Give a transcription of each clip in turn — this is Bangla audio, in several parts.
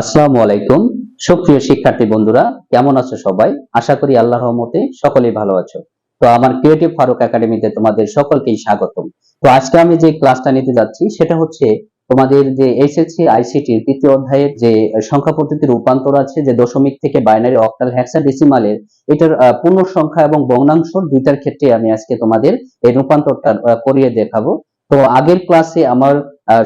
আসসালামু আলাইকুম। সুপ্রিয় শিক্ষার্থী বন্ধুরা, কেমন আছো সবাই? আশা করি আল্লাহর রহমতে সকলেই ভালো আছো। তো আমার ক্রিয়েটিভ ফারুক একাডেমিতে তোমাদের সকলকেই স্বাগতম। তো আজকে আমি যে ক্লাসটা নিতে যাচ্ছি, সেটা হচ্ছে তোমাদের যে এইচএসসি আইসিটির তৃতীয় অধ্যায়ের যে সংখ্যা পদ্ধতির রূপান্তর আছে, যে দশমিক থেকে বাইনারি অক্টাল হেক্সাডেসিমালের এটার পূর্ণ সংখ্যা এবং ভগ্নাংশ দুইটার ক্ষেত্রে আমি আজকে তোমাদের এই রূপান্তরটা করিয়ে দেখাবো। তো আগের ক্লাসে আমার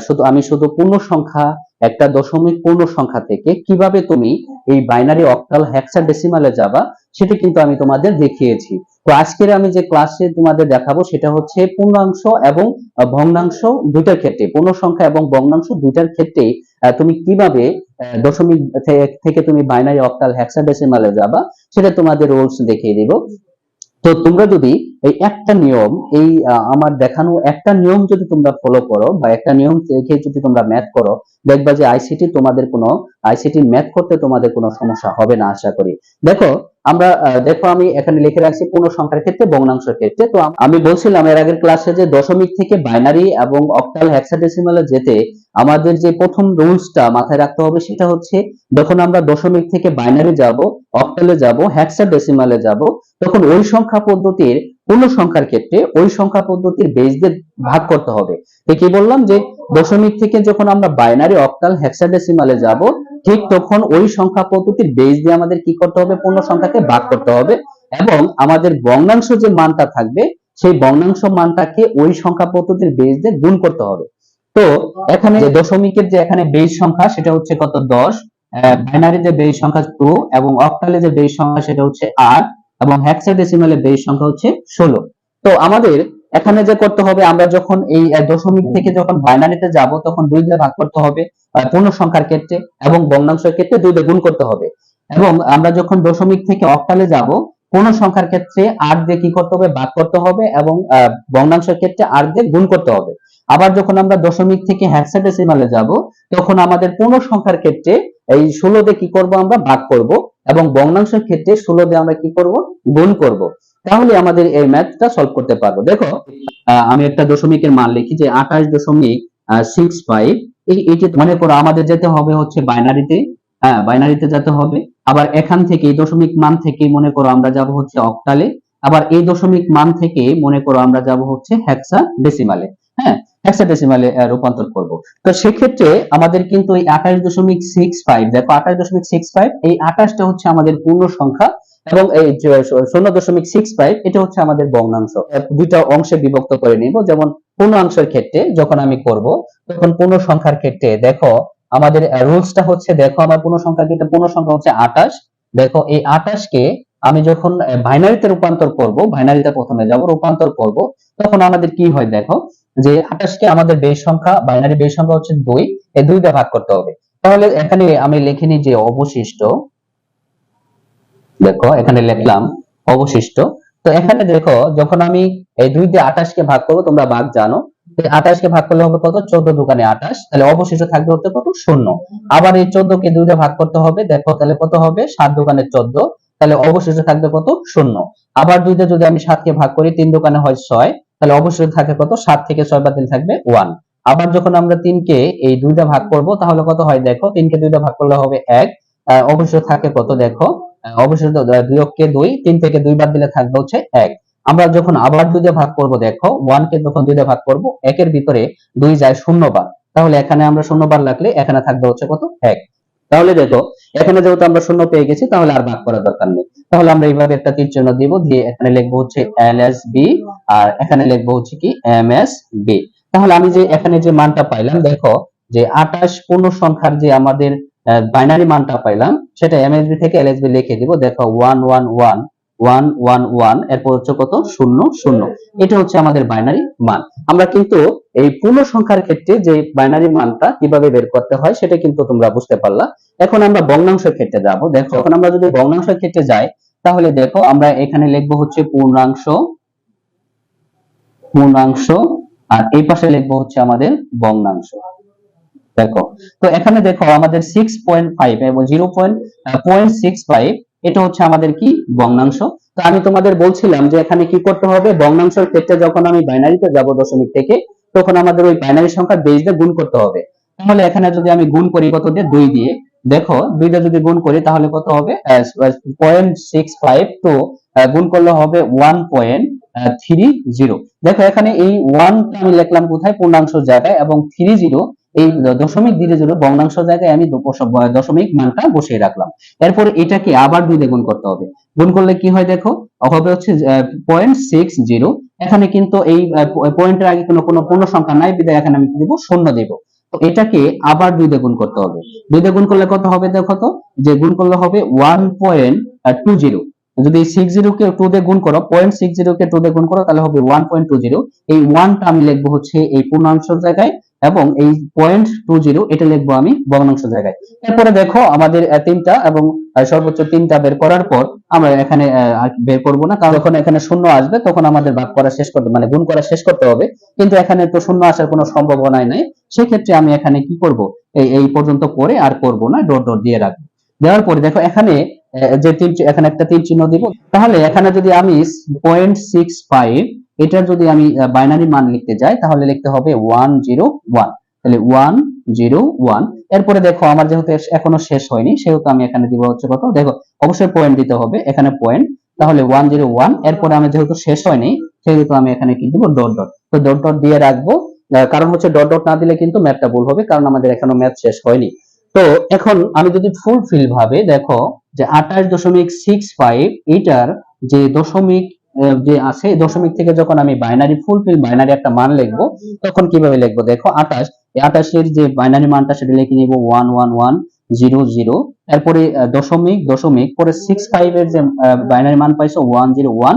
শুধু, আমি শুধু পূর্ণ সংখ্যা একটা দশমিক পূর্ণ সংখ্যা থেকে কীভাবে তুমি এই বাইনারি অক্টাল হেক্সাডেসিমালে যাবা, সেটা কিন্তু আমি তোমাদের দেখিয়েছি। তো আজকের আমি যে ক্লাসে তোমাদের দেখাবো, সেটা হচ্ছে পূর্ণাংশ এবং ভগ্নাংশ দুইটার ক্ষেত্রে। পূর্ণ সংখ্যা এবং ভগ্নাংশ দুইটার ক্ষেত্রে তুমি কীভাবে দশমিক থেকে তুমি বাইনারি অক্টাল হেক্সাডেসিমালে যাবা, সেটা তোমাদের রুলস দেখিয়ে দিব। তো তোমরা যদি এই একটা নিয়ম, এই আমার দেখানো একটা নিয়ম যদি তোমরা ফলো করো বা একটা নিয়ম দেখে যদি তোমরা ম্যাথ করো, দেখবা যে আইসিটি তোমাদের কোনো আইসিটি ম্যাথ করতে তোমাদের কোনো সমস্যা হবে না, আশা করি। দেখো, আমরা দেখো আমি এখানে লিখে রাখছি পূর্ণ সংখ্যার ক্ষেত্রে ভগ্নাংশের ক্ষেত্রে। তো আমি বলছিলাম এর আগের ক্লাসে যে দশমিক থেকে বাইনারি এবং অক্টাল হেক্সাডেসিমালে যেতে আমাদের যে প্রথম রুলসটা মাথায় রাখতে হবে সেটা হচ্ছে, যখন আমরা দশমিক থেকে বাইনারি যাব অক্টালে যাব হেক্সাডেসিমালে যাব, তখন ওই সংখ্যা পদ্ধতির পূর্ণ সংখ্যার ক্ষেত্রে ওই সংখ্যা পদ্ধতির বেস দিয়ে ভাগ করতে হবে। কি বললাম যে, দশমিক থেকে যখন আমরা বাইনারি অক্টাল হেক্সাডেসিমালে যাব, ঠিক তখন ওই সংখ্যা পদ্ধতির বেস দিয়ে আমাদের কি করতে হবে? পূর্ণ সংখ্যাকে ভাগ করতে হবে এবং আমাদের ভগ্নাংশ যে মানটা থাকবে, সেই ভগ্নাংশ মানটাকে ওই সংখ্যা পদ্ধতির বেস দিয়ে গুণ করতে হবে। তো, এখানে যে দশমিকের যে এখানে বেস সংখ্যা, সেটা হচ্ছে কত? দশ। বাইনারি যে বেস সংখ্যা টু এবং অক্টালে যে বেস সংখ্যা, সেটা হচ্ছে আট। এবং হেক্সাডেসিমালে বেস সংখ্যা হচ্ছে ষোলো। তো আমাদের এখানে যে করতে হবে, আমরা যখন এই দশমিক থেকে যখন বাইনারিতে যাব, তখন দুই দিয়ে ভাগ করতে হবে পূর্ণ সংখ্যার ক্ষেত্রে এবং ভগ্নাংশের ক্ষেত্রে দুই দিয়ে গুণ করতে হবে। এবং আমরা যখন দশমিক থেকে অক্টালে যাব পূর্ণ সংখ্যার ক্ষেত্রে আট দিয়ে কি করতে হবে? ভাগ করতে হবে এবং ভগ্নাংশের ক্ষেত্রে আট দিয়ে গুণ করতে হবে। আবার যখন আমরা দশমিক থেকে হেক্সাডেসিমালে যাব, তখন আমাদের পূর্ণ সংখ্যার ক্ষেত্রে এই ষোলো দিয়ে কি করব আমরা? ভাগ করব। এবং ভগ্নাংশের ক্ষেত্রে ষোলো দিয়ে আমরা কি করব? গুণ করব। তাহলে আমাদের এই ম্যাথটা সলভ করতে পারব। দেখো আমি একটা দশমিকের মান লিখি যে আঠাশ দশমিক সিক্স ফাইভ এই যে মনে করো আমাদের যেতে হবে হচ্ছে বাইনারিতে হ্যাঁ বাইনারিতে যেতে হবে। আবার এখান থেকে এই দশমিক মান থেকে মনে করো আমরা যাব হচ্ছে অক্টালে আবার এই দশমিক মান থেকে মনে করো আমরা যাব হচ্ছে হেক্সা ডেসিমালে হ্যাঁ হেক্সা ডেসিমালে রূপান্তর করব। তো সেক্ষেত্রে আমাদের কিন্তু এই আঠাশ দশমিক সিক্স ফাইভ দেখো আঠাশ দশমিক সিক্স ফাইভ এই আঠাশটা হচ্ছে আমাদের পূর্ণ সংখ্যা এবং এই শূন্য দশমিক সিক্স ফাইভ এটা হচ্ছে আমাদের ভগ্নাংশ দুইটা অংশে বিভক্ত করে নিব। যেমন পূর্ণাংশের ক্ষেত্রে যখন আমি করব, তখন পূর্ণ সংখ্যার ক্ষেত্রে দেখো আমাদের রুলসটা হচ্ছে, দেখো আমার পূর্ণ সংখ্যার ক্ষেত্রে পূর্ণ সংখ্যা হচ্ছে আঠাশ। দেখো এই আঠাশকে আমি যখন বাইনারিতে রূপান্তর করব বাইনারিতে প্রথমে যাব, রূপান্তর করব, তখন আমাদের কি হয় দেখো যে আঠাশকে আমাদের বেশ সংখ্যা, বাইনারি বেশ সংখ্যা হচ্ছে দুই, এই দুই দিয়ে ভাগ করতে হবে। তাহলে এখানে আমি লিখে নিই যে অবশিষ্ট, দেখো এখানে লিখলাম অবশিষ্ট। তো এখানে দেখো যখন আমি এই দুই দিয়ে আঠাশকে ভাগ করব, তোমরা ভাগ জানো আঠাশকে ভাগ করলে হবে কত? চোদ্দ দোকানে আঠাশ, তাহলে অবশিষ্ট থাকবে হচ্ছে কত? শূন্য। আবার এই চোদ্দ কে দুই দিয়ে ভাগ করতে হবে, দেখো তাহলে কত হবে? সাত দোকানে চোদ্দ, তাহলে অবশিষ্ট থাকবে কত? শূন্য। আবার দুই দিয়ে যদি আমি সাতকে ভাগ করি, তিন দোকানে হয় ছয় তাহলে অবশিষ্ট থাকে কত? সাত থেকে ছয় বাদ দিলে থাকবে ওয়ান আবার যখন আমরা তিনকে এই দুইটা ভাগ করব তাহলে কত হয়? দেখো তিনকে দুইটা ভাগ করলে হবে এক। অবশিষ্ট থাকে কত? দেখো অবশিষ্ট আহ, দুইকে দুই তিন থেকে দুই বাদ দিলে থাকবে হচ্ছে এক। আমরা যখন আবার দুইটা ভাগ করব দেখো ওয়ান কে যখন দুই দিয়ে ভাগ করব একের ভিতরে দুই যায় শূন্য বার। তাহলে এখানে আমরা শূন্য বার লাগলে এখানে থাকবে হচ্ছে কত? এক। তাহলে দেখো, এখানে যেহেতু আমরা শূন্য পেয়ে গেছি, তাহলে আর ভাগ করার দরকার নেই। তাহলে আমরা এইভাবে একটা তীর চিহ্ন দিব, দিয়ে এখানে লিখব হচ্ছে এল এস বি, আর এখানে লিখব হচ্ছে কি এম এস বি। তাহলে আমি যে এখানে যে মানটা পাইলাম, দেখো, যে আঠাশ পূর্ণ সংখ্যার যে আমাদের বাইনারি মানটা পাইলাম, সেটা এমএসবি থেকে এলএসবি লিখে দিব। দেখো one one one one one one, এরপর হচ্ছে কত? শূন্য শূন্য। এটা হচ্ছে আমাদের বাইনারি মান। আমরা কিন্তু এই পূর্ণ সংখ্যার ক্ষেত্রে যে বাইনারি মানটা কীভাবে বের করতে হয়, সেটা কিন্তু তোমরা বুঝতে পারলা। এখন আমরা ভগ্নাংশের ক্ষেত্রে যাব। দেখো, এখন আমরা যদি ভগ্নাংশের ক্ষেত্রে যাই, তাহলে দেখো, আমরা এখানে লিখব হচ্ছে পূর্ণাংশ পূর্ণাংশ, আর এই পাশে লিখব হচ্ছে আমাদের ভগ্নাংশ। দেখো, তো এখানে দেখো, আমাদের সিক্স পয়েন্ট ফাইভ এবং zero point point six five এটা হচ্ছে আমাদের কি? ভগ্নাংশ তো আমি তোমাদের বলছিলাম যে এখানে কি করতে হবে? ভগ্নাংশের ক্ষেত্রে যখন আমি বাইনারিতে যাব দশমিক থেকে, তখন আমাদের ওই বাইনারি সংখ্যা বেস দিয়ে গুণ করতে হবে। তাহলে এখানে যদি আমি গুণ করি কত দিয়ে? দুই দিয়ে। দেখো দুইটা যদি গুণ করি তাহলে কত হবে? পয়েন্ট সিক্স ফাইভ তো গুণ করলে হবে ওয়ান পয়েন্ট থ্রি জিরো দেখো, এখানে এই ওয়ান আমি লিখলাম কোথায়? পূর্ণাংশ জায়গায় এবং থ্রি জিরো এই দশমিক ধীরে ধীরে ভগ্নাংশ জায়গায় আমি দশমিক মানটা বসিয়ে রাখলাম। এরপর এটাকে আবার দুই গুণ করতে হবে। গুণ করলে কি হয় দেখো? হবে হচ্ছে পয়েন্ট সিক্স জিরো এখানে কিন্তু এই পয়েন্টের আগে কোনো কোনো পূর্ণ সংখ্যা নাই, বিদায় এখানে আমি দেবো শূন্য দেবো। তো এটাকে আবার দুই গুণ করতে হবে। দুই গুণ করলে কত হবে দেখো তো? যে গুণ করলে হবে ওয়ান পয়েন্ট টু জিরো যদি সিক্স জিরো কে টু দিয়ে গুণ করো পয়েন্ট সিক্স জিরো কে টু দিয়ে গুণ করো, তাহলে হবে ওয়ান পয়েন্ট টু জিরো এই ওয়ানটা আমি লিখব হচ্ছে এই পূর্ণাংশের জায়গায় এবং এই পয়েন্ট টু জিরো এটা লিখব আমি ভগ্নাংশ জায়গায়। এরপরে দেখো আমাদের তিনটা এবং সর্বোচ্চ তিনটা বের করার পর আমরা এখানে বের করব না। কারণ যখন এখানে শূন্য আসবে, তখন আমাদের ভাগ করা শেষ করতে মানে গুণ করা শেষ করতে হবে। কিন্তু এখানে তো শূন্য আসার কোনো সম্ভাবনাই নাই। সেক্ষেত্রে আমি এখানে কি করব? এই এই পর্যন্ত করে আর করব না, ডট ডট দিয়ে রাখব। দেওয়ার পরে দেখো এখানে যে তিন এখানে একটা তিন চিহ্ন দিব। তাহলে এখানে যদি আমি পয়েন্ট সিক্স ফাইভ এটার যদি আমি বাইনারি মান লিখতে যাই, তাহলে লিখতে হবে ওয়ান জিরো ওয়ান তাহলে ওয়ান জিরো ওয়ান এরপরে দেখো, আমার যেহেতু এখনও শেষ হয়নি, সেহেতু আমি এখানে দিব হচ্ছে কত? দেখো, অবশ্যই পয়েন্ট দিতে হবে, এখানে পয়েন্ট তাহলে ওয়ান জিরো ওয়ান এরপরে আমি যেহেতু শেষ হয়নি, সেহেতু আমি এখানে কি দিব? ডট ডট তো ডট ডট দিয়ে রাখব। কারণ হচ্ছে ডট ডট না দিলে কিন্তু ম্যাথটা ভুল হবে, কারণ আমাদের এখনও ম্যাথ শেষ হয়নি। তো এখন আমি যদি ফুলফিল ভাবে দেখো, যে আঠাশ দশমিক সিক্স ফাইভ এইটার যে দশমিক যে আছে, দশমিক থেকে যখন আমি বাইনারি ফুলফিল বাইনারি একটা মান লিখব, তখন কীভাবে লিখব? দেখো, আঠাশ। এই আঠাশের যে বাইনারি মানটা, সেটা লিখে নিব one one one zero zero এরপরে দশমিক দশমিক, পরে সিক্স ফাইভ এর যে বাইনারি মান পাইছো ওয়ান জিরো ওয়ান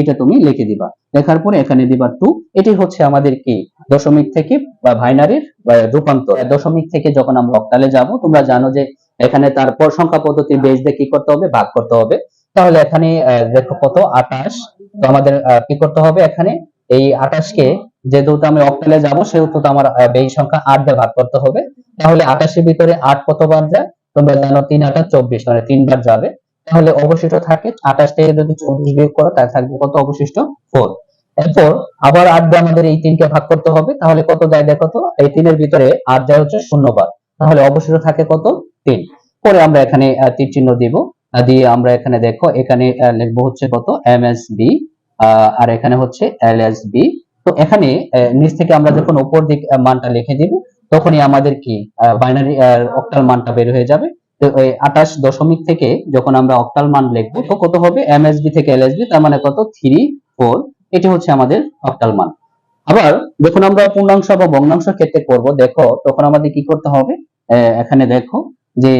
এটা তুমি লিখে দিবা। লেখার পরে এখানে দিবা টু এটি হচ্ছে আমাদের কি? দশমিক থেকে বাইনারির রূপান্তর। দশমিক থেকে যখন আমরা অক্টালে যাব, তোমরা জানো যে এখানে তারপর সংখ্যা পদ্ধতির বেস দিয়ে কি করতে হবে? ভাগ করতে হবে। তাহলে এখানে দেখো কত আঠাশ। তো আমাদের কি করতে হবে এখানে? এই আঠাশকে, যেহেতু আমি অক্টালে যাব, সেহেতু আমার বেই সংখ্যা আট দিয়ে ভাগ করতে হবে। তাহলে আঠাশের ভিতরে আট কতবার যায়? তোমরা জানো তিন আটা চব্বিশ মানে তিনবার যাবে। তাহলে অবশিষ্ট থাকে, আঠাশ থেকে যদি চব্বিশ বিয়োগ করো, তাহলে থাকবে কত? অবশিষ্ট ফোর এরপর আবার আট দিয়ে আমাদের এই তিনকে ভাগ করতে হবে। তাহলে কত যায় দেখো তো? এই তিনের ভিতরে আট যায় হচ্ছে শূন্যবার। তাহলে অবশিষ্ট থাকে কত? তিন। পরে আমরা এখানে তীর চিহ্ন দিব। দিয়ে আমরা এখানে দেখো, এখানে লিখব হচ্ছে কত? এম এস বি আর এখানে হচ্ছে এল এস বি তো এখানে নিচ থেকে আমরা যখন উপর দিক মানটা লিখে দিব, তখনই আমাদের কি বাইনারি অক্টাল মানটা বের হয়ে যাবে। তো আঠাশ দশমিক থেকে যখন আমরা অক্টাল মান লিখব, তো কত হবে? এমএসবি থেকে এলএসবি তার মানে কত? থ্রি ফোর এটি হচ্ছে আমাদের অক্টাল মান। আবার যখন আমরা পূর্ণাংশ বা ভগ্নাংশ ক্ষেত্রে করব, দেখো, তখন আমাদের কি করতে হবে? এখানে দেখো যে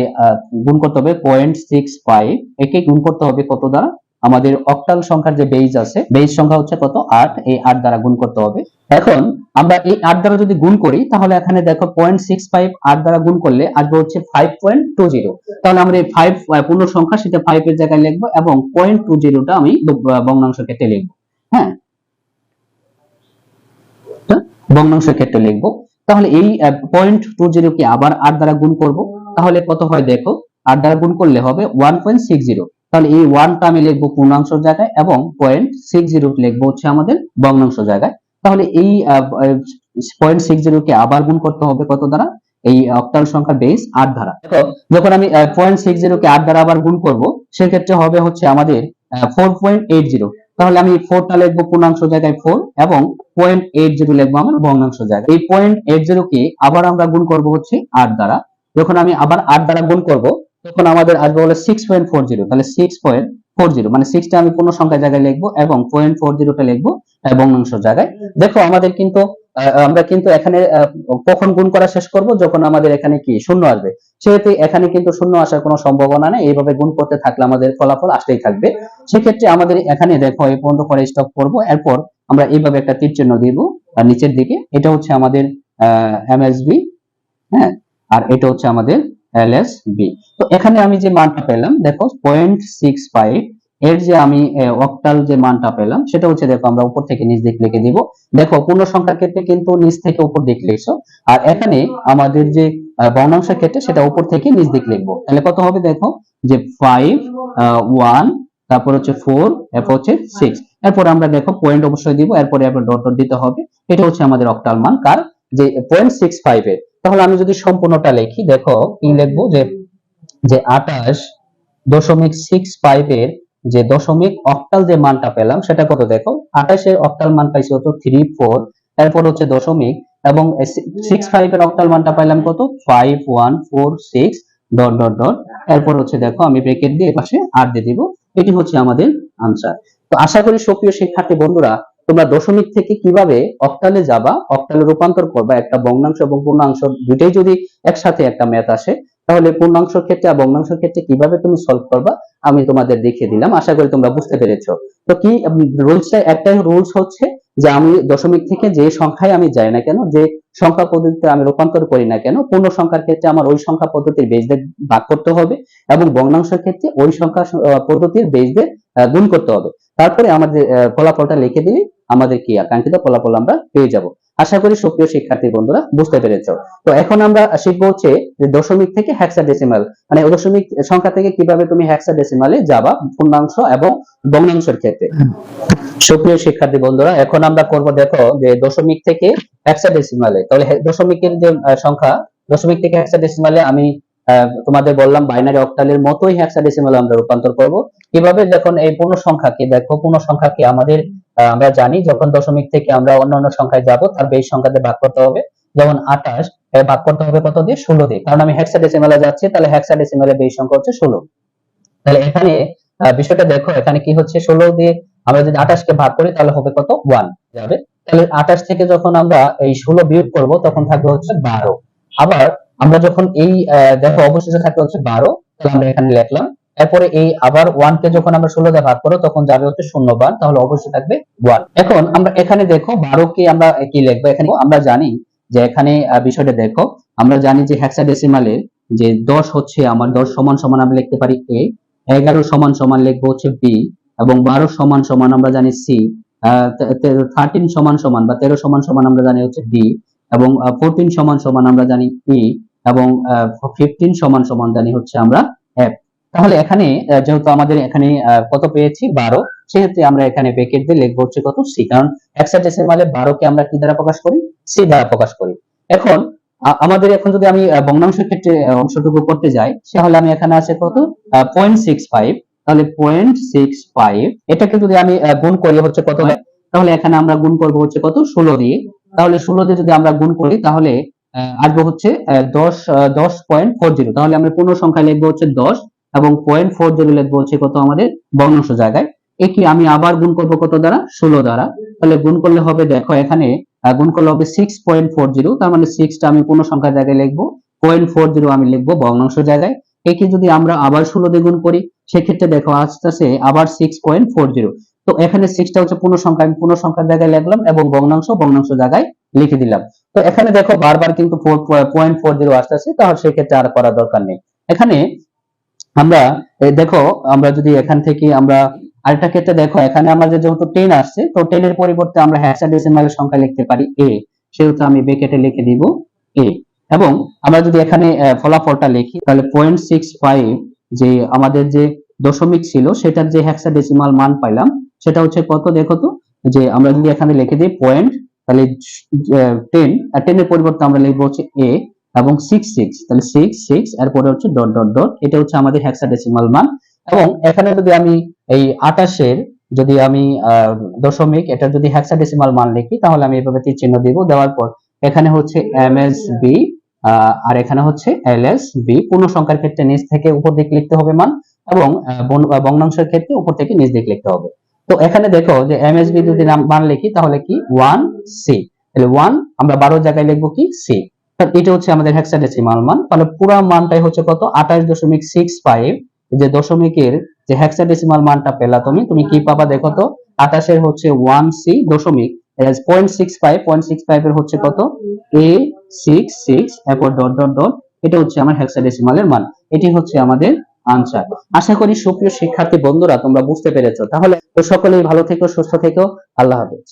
গুণ করতে হবে পয়েন্ট সিক্স ফাইভ একে গুণ করতে হবে কত দ্বারা? আমাদের অক্টাল সংখ্যার যে বেজ আছে বেজ সংখ্যা হচ্ছে কত? আট। এই আট দ্বারা গুণ করতে হবে। এখন আমরা এই আট দ্বারা যদি গুণ করি, তাহলে এখানে দেখো পয়েন্ট সিক্স ফাইভ আট দ্বারা গুণ করলে আসবে হচ্ছে ফাইভ পয়েন্ট টু জিরো তাহলে আমরা এই ফাইভ পূর্ণ সংখ্যা সেটা ফাইভ এর জায়গায় লিখব এবং পয়েন্ট টু জিরোটা আমি ভগ্নাংশ ক্ষেত্রে লিখব। হ্যাঁ? ভগ্নাংশ ক্ষেত্রে লিখব। তাহলে এই পয়েন্ট টু জিরো কে আবার আট দ্বারা গুণ করব। তাহলে কত হয় দেখো? আট দ্বারা গুণ করলে হবে ওয়ান পয়েন্ট সিক্স জিরো তাহলে এই ওয়ানটা আমি লিখব পূর্ণাংশ জায়গায় এবং পয়েন্ট সিক্স জিরো লিখব হচ্ছে আমাদের ভগ্নাংশ জায়গায়। তাহলে এই পয়েন্ট সিক্স জিরো কে আবার গুণ করতে হবে কত দ্বারা? এই অক্টাল সংখ্যা বেস আট দ্বারা। দেখো, যখন আমি পয়েন্ট সিক্স জিরো কে আট দ্বারা আবার গুণ করব, সেক্ষেত্রে হবে হচ্ছে আমাদের ফোর পয়েন্ট এইট জিরো তাহলে আমি ফোরটা লিখব পূর্ণাংশ জায়গায় ফোর এবং পয়েন্ট এইট জিরো লিখব আমার ভগ্নাংশ জায়গায়। এই পয়েন্ট এইট জিরো কে আবার আমরা গুণ করব হচ্ছে আট দ্বারা। যখন আমি আবার আট দ্বারা গুণ করব তখন আমাদের আসবে হলো সিক্স পয়েন্ট ফোর জিরো তাহলে সিক্স পয়েন্ট ফোর জিরো মানে সিক্সটা আমি পূর্ণ সংখ্যার জায়গায় লিখব এবং পয়েন্ট ফোর জিরোটা লিখব আহ, ভগ্নাংশ জায়গায়। দেখো আমাদের কিন্তু আমরা কিন্তু এখানে কখন গুণ করা শেষ করব? যখন আমাদের এখানে কি? শূন্য আসবে। সেহেতু এখানে কিন্তু শূন্য আসার কোনো সম্ভাবনা নেই। এইভাবে গুণ করতে থাকলে আমাদের ফলাফল আসতেই থাকবে। সেক্ষেত্রে আমাদের এখানে দেখো এই পর্যন্ত করে স্টপ করব। এরপর আমরা এইভাবে একটা তীর চিহ্ন দিব। আর নিচের দিকে এটা হচ্ছে আমাদের এমএসবি হ্যাঁ? আর এটা হচ্ছে আমাদের এলএসবি তো এখানে আমি যে মানটা পেলাম, দেখো পয়েন্ট সিক্স ফাইভ এর যে আমি অক্টাল যে মানটা পেলাম, সেটা হচ্ছে, দেখো, আমরা উপর থেকে নিচ দিক লিখে দিব। দেখো পূর্ণ সংখ্যার ক্ষেত্রে কিন্তু নিচ থেকে উপর দিক লিখছো। আর এখানে আমাদের যে ভগ্নাংশের ক্ষেত্রে সেটা উপর থেকে নিচ দিক লিখব। তাহলে কত হবে, দেখো, যে ফাইভ ওয়ান তারপর হচ্ছে ফোর এরপর হচ্ছে সিক্স এরপর আমরা, দেখো পয়েন্ট অবশ্যই দিব, এরপরে ডট ডট দিতে হবে। এটা হচ্ছে আমাদের অক্টাল মান। কার? যে পয়েন্ট সিক্স ফাইভ এর। তাহলে আমি যদি সম্পূর্ণটা লিখি, দেখো, কি লিখব? যে যে আঠাশ দশমিক সিক্স ফাইভ এর যে দশমিক অক্টাল যে মানটা পেলাম, সেটা কত দেখো? আঠাশের অক্টাল মান পাইছি হতো থ্রি ফোর এরপর হচ্ছে দশমিক, এবং সিক্স ফাইভ এর অক্টাল মানটা পাইলাম কত? Five one four six dot dot dot এরপর হচ্ছে দেখো, আমি ব্রেকেট দিয়ে পাশে আর দিয়ে দিব। এটি হচ্ছে আমাদের আনসার তো আশা করি সক্রিয় শিক্ষার্থী বন্ধুরা তোমরা দশমিক থেকে কীভাবে অক্টালে যাবা অক্টালে রূপান্তর করবা, একটা ভগ্নাংশ এবং পূর্ণাংশ দুইটাই যদি একসাথে একটা ম্যাথ আসে, তাহলে পূর্ণাংশের ক্ষেত্রে আর ভগ্নাংশের ক্ষেত্রে কীভাবে তুমি সলভ করবা, আমি তোমাদের দেখিয়ে দিলাম। আশা করি তোমরা বুঝতে পেরেছ। তো কি রুলসটা একটাই রুলস হচ্ছে যে আমি দশমিক থেকে যে সংখ্যায় আমি যাই না কেন যে সংখ্যা পদ্ধতিতে আমি রূপান্তর করি না কেন পূর্ণ সংখ্যার ক্ষেত্রে আমার ওই সংখ্যা পদ্ধতির বেশ দিয়ে ভাগ করতে হবে এবং ভগ্নাংশের ক্ষেত্রে ওই সংখ্যা পদ্ধতির আহ, গুণ করতে হবে। তারপরে আমাদের ফলাফলটা লিখে দিলে আমাদের কি আকাঙ্ক্ষিত ফলাফল আমরা পেয়ে যাব। আশা করি সুপ্রিয় শিক্ষার্থী বন্ধুরা বুঝতে পেরেছ। তো এখন আমরা শিখব হচ্ছে যে দশমিক থেকে হেক্সাডেসিমাল মানে দশমিক সংখ্যা থেকে কীভাবে তুমি হেক্সাডেসিমালে যাবা পূর্ণাংশ এবং ভগ্নাংশের ক্ষেত্রে। সুপ্রিয় শিক্ষার্থী বন্ধুরা এখন আমরা করব দেখো যে দশমিক থেকে হেক্সাডেসিমালে তাহলে হে- দশমিকের যে সংখ্যা দশমিক থেকে হেক্সাডেসিমালে আমি তোমাদের বললাম বাইনারি অক্টালের মতোই হেক্সাডেসিমালে আমরা রূপান্তর করব। কীভাবে যখন এই পূর্ণ সংখ্যাকে দেখো পূর্ণ সংখ্যাকে আমাদের আমরা জানি যখন দশমিক থেকে আমরা অন্যান্য সংখ্যায় যাব, তার বেশ সংখ্যাতে ভাগ করতে হবে। যেমন আঠাশ ভাগ করতে হবে কত দিয়ে? ষোলো দিয়ে। কারণ আমি হেক্সাডেসিমালে যাচ্ছি, তাহলে হেক্সাডেসিমালে বেশ সংখ্যা হচ্ছে ষোলো। তাহলে এখানে বিষয়টা দেখো, এখানে কি হচ্ছে? ষোলো দিয়ে আমরা যদি আঠাশকে ভাগ করি, তাহলে হবে কত? ওয়ান যাবে। তাহলে আঠাশ থেকে যখন আমরা এই ষোলো বিয়োগ করব, তখন থাকবে হচ্ছে বারো। আবার আমরা যখন এই দেখো অবশেষে থাকবে হচ্ছে বারো, তাহলে আমরা এখানে লিখলাম এরপরে এই আবার ওয়ান কে যখন আমরা ষোলো দিয়ে ভাগ করব তখন যাবে হচ্ছে শূন্য বার, তাহলে অবশ্যই থাকবে ওয়ান এখন আমরা এখানে দেখো বারো কে আমরা কি লিখব? এখানে আমরা জানি যে এখানে বিষয়টা দেখো, আমরা জানি যে হেক্সাডেসিমালের যে দশ হচ্ছে আমার, দশ সমান সমান আমরা লিখতে পারি এ এগারো সমান সমান লিখব হচ্ছে বি এবং বারো সমান সমান আমরা জানি সি থার্টিন সমান সমান বা তেরো সমান সমান আমরা জানি হচ্ছে ডি এবং ফোরটিন সমান সমান আমরা জানি ই এবং ফিফটিন সমান সমান জানি হচ্ছে আমরা তাহলে এখানে যেহেতু আমাদের এখানে কত পেয়েছি? বারো। সেক্ষেত্রে আমরা এখানে ব্রেকেট দিয়ে লিখব হচ্ছে কত? সি কারণ হেক্সাডেসিমালে বারোকে আমরা কি দ্বারা প্রকাশ করি? সি দ্বারা প্রকাশ করি। এখন আমাদের এখন যদি আমি ভগ্নাংশের ক্ষেত্রে অংশটুকু করতে যাই, তাহলে আমি এখানে আছে কত? পয়েন্ট সিক্স ফাইভ তাহলে পয়েন্ট সিক্স ফাইভ এটাকে যদি আমি গুণ করি হচ্ছে কত হয়? তাহলে এখানে আমরা গুণ করব হচ্ছে কত? ষোলো দিয়ে। তাহলে ষোলো দিয়ে যদি আমরা গুণ করি, তাহলে আসব হচ্ছে দশ দশ পয়েন্ট ফোর জিরো তাহলে আমরা পূর্ণ সংখ্যা লিখব হচ্ছে দশ। এবং পয়েন্ট ফোর জিরো লিখব হচ্ছে কত আমাদের ভগ্নাংশ জায়গায়। একে আমি আবার গুণ করব কত দ্বারা? ষোলো দ্বারা। তাহলে গুণ করলে হবে দেখো এখানে গুণ করলে হবে সিক্স পয়েন্ট ফোর জিরো তার মানে সিক্সটা আমি পূর্ণ সংখ্যার জায়গায় লিখব। পয়েন্ট ফোর জিরো আমি লিখব ভগ্নাংশ জায়গায়। একে যদি আমরা আবার ষোলো দিয়ে গুণ করি, সেক্ষেত্রে দেখো আসতেছে আবার সিক্স পয়েন্ট ফোর জিরো তো এখানে সিক্সটা হচ্ছে পূর্ণ সংখ্যা, আমি পূর্ণ সংখ্যার জায়গায় লিখলাম এবং ভগ্নাংশ ভগ্নাংশ জায়গায় লিখে দিলাম। তো এখানে দেখো বারবার কিন্তু পয়েন্ট ফোর জিরো আসতেছে, তাহলে সেক্ষেত্রে আর করার দরকার নেই। এখানে আমরা দেখো, আমরা যদি এখান থেকে আমরা আরেকটা ক্ষেত্রে দেখো, এখানে আমাদের যেহেতু টেন আসছে, তো টেনের পরিবর্তে আমরা হেক্সাডেসিমালের সংখ্যা লিখতে পারি এ সেহেতু আমি ব্রেকেটে লিখে দিব এ এবং আমরা যদি এখানে ফলাফলটা লিখি, তাহলে পয়েন্ট সিক্স ফাইভ যে আমাদের যে দশমিক ছিল, সেটার যে হেক্সাডেসিমাল মান পাইলাম, সেটা হচ্ছে কত দেখো তো? যে আমরা যদি এখানে লিখে দিই পয়েন্ট তাহলে টেন টেনের পরিবর্তে আমরা লিখব হচ্ছে এ এবং সিক্স সিক্স তাহলে সিক্স সিক্স এরপরে হচ্ছে ডট ডট ডট এটা হচ্ছে আমাদের হেক্সাডেসিমাল মান। এবং এখানে যদি আমি এই আটাশের যদি আমি দশমিক, এটা যদি হেক্সাডেসিমাল মান লিখি, তাহলে আমি এভাবে তীর চিহ্ন দিব। দেওয়ার পর এখানে হচ্ছে এম এস বি আর এখানে হচ্ছে এল এস বি পূর্ণ সংখ্যার ক্ষেত্রে নিচ থেকে উপর দিক লিখতে হবে মান, এবং ভগ্নাংশের ক্ষেত্রে উপর থেকে নিচ দিক লিখতে হবে। তো এখানে দেখো যে এম এস বি যদি মান লিখি, তাহলে কি? ওয়ান সি তাহলে ওয়ান আমরা বারো জায়গায় লিখব কি? সি এটা হচ্ছে আমাদের হেক্সাডেসিমাল মান। তাহলে পুরো মানটাই হচ্ছে কত? আঠাশ দশমিক সিক্স ফাইভ যে দশমিকের যে হেক্সাডেসিমাল মানটা পেলা তুমি তুমি কি পাবা দেখো তো? আঠাশের হচ্ছে ওয়ান সি দশমিক। পয়েন্ট সিক্স ফাইভ এর হচ্ছে কত? এ সিক্স সিক্স এরপর ডট ডট ডট এটা হচ্ছে আমার হেক্সাডেসিমালের মান। এটি হচ্ছে আমাদের আনসার আশা করি সুপ্রিয় শিক্ষার্থী বন্ধুরা, তোমরা বুঝতে পেরেছ। তাহলে তো সকলেই ভালো থেকো, সুস্থ থেকো। আল্লাহ হাফেজ।